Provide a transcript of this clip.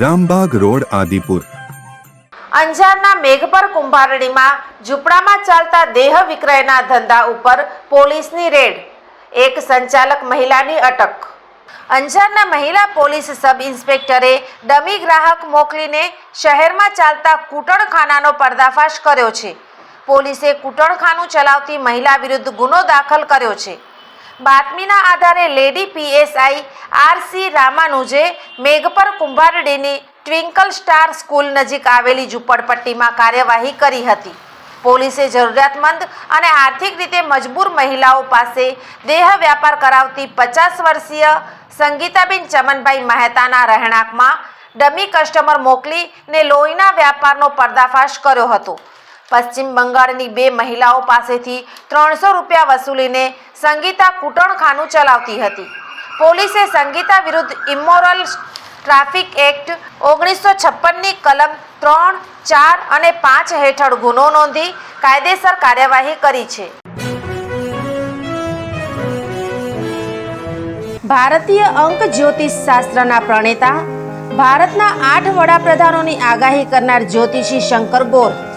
Rambag road Adipur. અંજારના મેઘપર કુંભારડીમાં ઝૂંપડામાં ચાલતા દેહ વિક્રયના ધંધા ઉપર પોલીસની રેડ. એક સંચાલક મહિલાની અટક. અંજારના મહિલા પોલીસ સબ ઇન્સ્પેક્ટરે ડમી ગ્રાહક મોકલીને શહેરમાં ચાલતા કૂટણખાનાનો પર્દાફાશ કર્યો છે. પોલીસે કૂટણખાનું ચલાવતી મહિલા વિરુદ્ધ ગુનો દાખલ કર્યો છે. બાતમીના આધારે લેડી પીએસઆઈ આરસી રામાનુજે મેઘપર કુંભારડીની ટ્વિંકલ સ્ટાર સ્કૂલ નજીક આવેલી ઝૂંપડપટ્ટીમાં કાર્યવાહી કરી હતી. પોલીસે જરૂરિયાતમંદ અને આર્થિક રીતે મજબૂર મહિલાઓ પાસે દેહ વ્યાપાર કરાવતી પચાસ વર્ષીય સંગીતાબેન ચમનભાઈ મહેતાના રહેણાંકમાં ડમી કસ્ટમર મોકલીને લોહીના વ્યાપારનો પર્દાફાશ કર્યો હતો. પશ્ચિમ બંગાળની બે મહિલાઓ પાસેથી ત્રણસો રૂપિયા વસૂલીને સંગીતા કૂટણખાનું ચલાવતી હતી. પોલીસે સંગીતા વિરુદ્ધ ઇમોરલ ટ્રાફિક એક્ટ ઓગણીસો છપ્પનની કલમ ત્રણ, ચાર અને પાંચ હેઠળ ગુનો નોંધી કાયદેસર કાર્યવાહી કરી છે. ભારતીય અંક જ્યોતિષ શાસ્ત્રના પ્રણેતા, ભારતના આઠ વડાપ્રધાનોની આગાહી કરનાર જ્યોતિષી શંકર ગોર